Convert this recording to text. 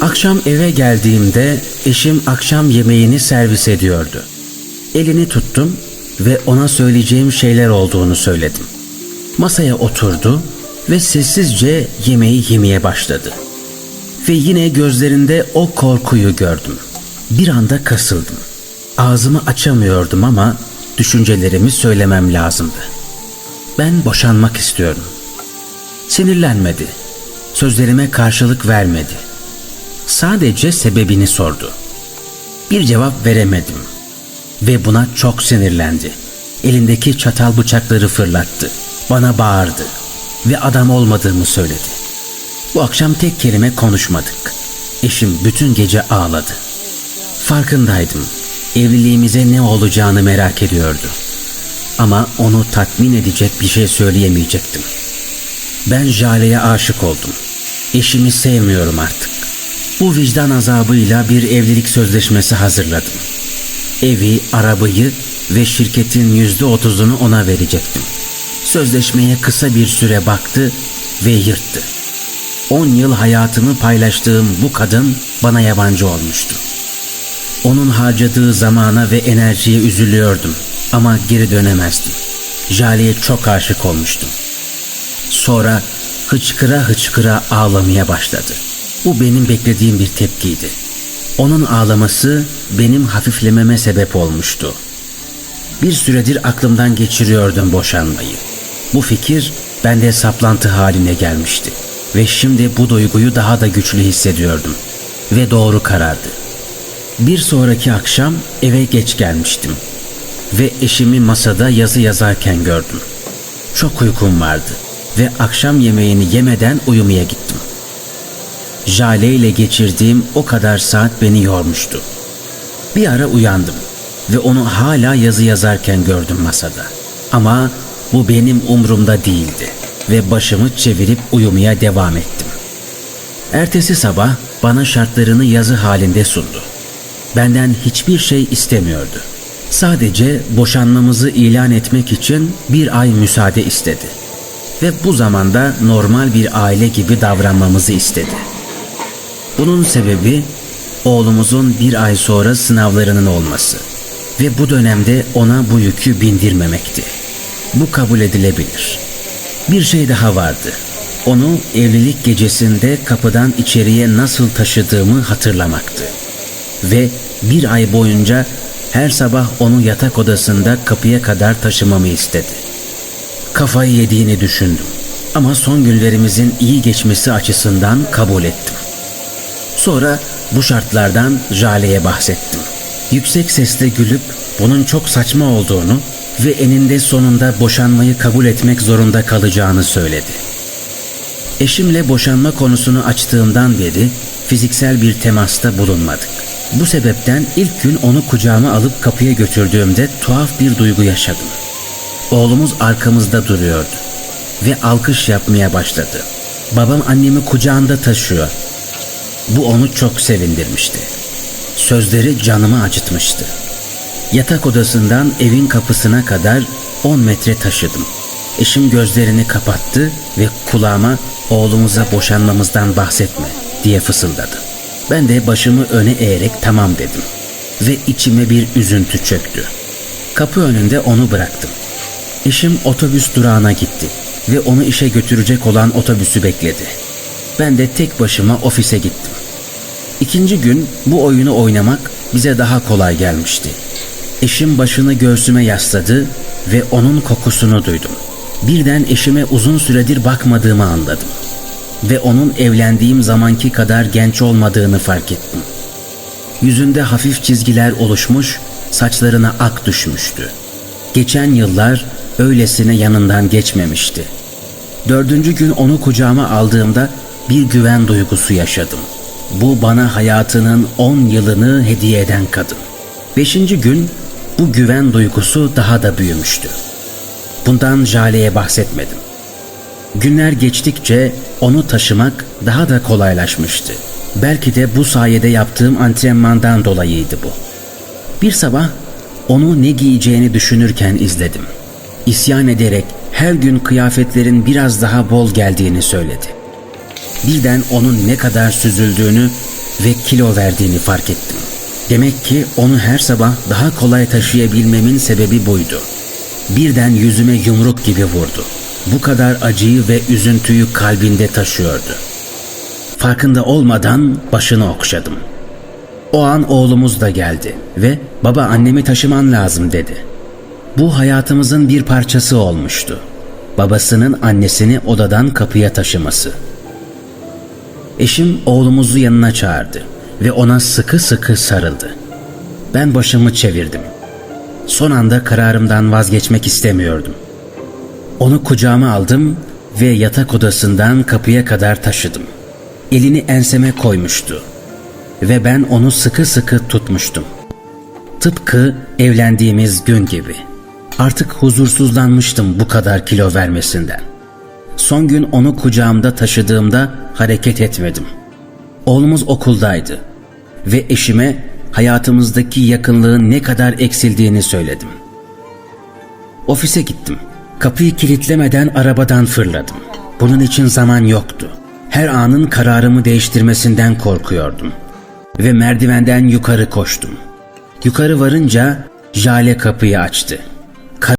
Akşam eve geldiğimde eşim akşam yemeğini servis ediyordu. Elini tuttum ve ona söyleyeceğim şeyler olduğunu söyledim. Masaya oturdu ve sessizce yemeği yemeye başladı. Ve yine gözlerinde o korkuyu gördüm. Bir anda kasıldım. Ağzımı açamıyordum ama düşüncelerimi söylemem lazımdı. Ben boşanmak istiyorum. Sinirlenmedi. Sözlerime karşılık vermedi. Sadece sebebini sordu. Bir cevap veremedim ve buna çok sinirlendi. Elindeki çatal bıçakları fırlattı. Bana bağırdı ve adam olmadığımı söyledi. Bu akşam tek kelime konuşmadık. Eşim bütün gece ağladı. Farkındaydım. Evliliğimize ne olacağını merak ediyordu. Ama onu tatmin edecek bir şey söyleyemeyecektim. Ben Jale'ye aşık oldum. Eşimi sevmiyorum artık. Bu vicdan azabıyla bir evlilik sözleşmesi hazırladım. Evi, arabayı ve şirketin yüzde otuzunu ona verecektim. Sözleşmeye kısa bir süre baktı ve yırttı. On yıl hayatımı paylaştığım bu kadın bana yabancı olmuştu. Onun harcadığı zamana ve enerjiye üzülüyordum ama geri dönemezdim. Jale'ye çok aşık olmuştum. Sonra hıçkıra hıçkıra ağlamaya başladı. Bu benim beklediğim bir tepkiydi. Onun ağlaması benim hafiflememe sebep olmuştu. Bir süredir aklımdan geçiriyordum boşanmayı. Bu fikir bende saplantı haline gelmişti ve şimdi bu duyguyu daha da güçlü hissediyordum ve doğru karardı. Bir sonraki akşam eve geç gelmiştim ve eşimi masada yazı yazarken gördüm. Çok uykum vardı ve akşam yemeğini yemeden uyumaya gittim. Jale ile geçirdiğim o kadar saat beni yormuştu. Bir ara uyandım ve onu hala yazı yazarken gördüm masada. Ama bu benim umrumda değildi ve başımı çevirip uyumaya devam ettim. Ertesi sabah bana şartlarını yazı halinde sundu. Benden hiçbir şey istemiyordu. Sadece boşanmamızı ilan etmek için bir ay müsaade istedi. Ve bu zamanda normal bir aile gibi davranmamızı istedi. Bunun sebebi oğlumuzun bir ay sonra sınavlarının olması ve bu dönemde ona bu yükü bindirmemekti. Bu kabul edilebilir. Bir şey daha vardı. Onu evlilik gecesinde kapıdan içeriye nasıl taşıdığımı hatırlamaktı. Ve bir ay boyunca her sabah onu yatak odasında kapıya kadar taşımamı istedi. Kafayı yediğini düşündüm. Ama son günlerimizin iyi geçmesi açısından kabul ettim. Sonra bu şartlardan Jale'ye bahsettim. Yüksek sesle gülüp bunun çok saçma olduğunu ve eninde sonunda boşanmayı kabul etmek zorunda kalacağını söyledi. Eşimle boşanma konusunu açtığımdan beri fiziksel bir temasta bulunmadık. Bu sebepten ilk gün onu kucağıma alıp kapıya götürdüğümde tuhaf bir duygu yaşadım. Oğlumuz arkamızda duruyordu ve alkış yapmaya başladı. Babam annemi kucağında taşıyor. Bu onu çok sevindirmişti. Sözleri canımı acıtmıştı. Yatak odasından evin kapısına kadar 10 metre taşıdım. Eşim gözlerini kapattı ve kulağıma oğlumuza boşanmamızdan bahsetme diye fısıldadı. Ben de başımı öne eğerek tamam dedim. Ve içime bir üzüntü çöktü. Kapı önünde onu bıraktım. Eşim otobüs durağına gitti ve onu işe götürecek olan otobüsü bekledi. Ben de tek başıma ofise gittim. İkinci gün bu oyunu oynamak bize daha kolay gelmişti. Eşim başını göğsüme yasladı ve onun kokusunu duydum. Birden eşime uzun süredir bakmadığımı anladım. Ve onun evlendiğim zamanki kadar genç olmadığını fark ettim. Yüzünde hafif çizgiler oluşmuş, saçlarına ak düşmüştü. Geçen yıllar öylesine yanından geçmemişti. Dördüncü gün onu kucağıma aldığımda bir güven duygusu yaşadım. Bu bana hayatının on yılını hediye eden kadın. Beşinci gün bu güven duygusu daha da büyümüştü. Bundan Jale'ye bahsetmedim. Günler geçtikçe onu taşımak daha da kolaylaşmıştı. Belki de bu sayede yaptığım antrenmandan dolayıydı bu. Bir sabah onu ne giyeceğini düşünürken izledim. İsyan ederek her gün kıyafetlerin biraz daha bol geldiğini söyledi. Birden onun ne kadar süzüldüğünü ve kilo verdiğini fark ettim. Demek ki onu her sabah daha kolay taşıyabilmemin sebebi buydu. Birden yüzüme yumruk gibi vurdu. Bu kadar acıyı ve üzüntüyü kalbinde taşıyordu. Farkında olmadan başını okşadım. O an oğlumuz da geldi ve baba annemi taşıman lazım dedi. Bu hayatımızın bir parçası olmuştu. Babasının annesini odadan kapıya taşıması. Eşim oğlumuzu yanına çağırdı ve ona sıkı sıkı sarıldı. Ben başımı çevirdim. Son anda kararımdan vazgeçmek istemiyordum. Onu kucağıma aldım ve yatak odasından kapıya kadar taşıdım. Elini enseme koymuştu ve ben onu sıkı sıkı tutmuştum. Tıpkı evlendiğimiz gün gibi. Artık huzursuzlanmıştım bu kadar kilo vermesinden. Son gün onu kucağımda taşıdığımda hareket etmedim. Oğlumuz okuldaydı ve eşime hayatımızdaki yakınlığın ne kadar eksildiğini söyledim. Ofise gittim. Kapıyı kilitlemeden arabadan fırladım. Bunun için zaman yoktu. Her anın kararımı değiştirmesinden korkuyordum. Ve merdivenden yukarı koştum. Yukarı varınca Jale kapıyı açtı.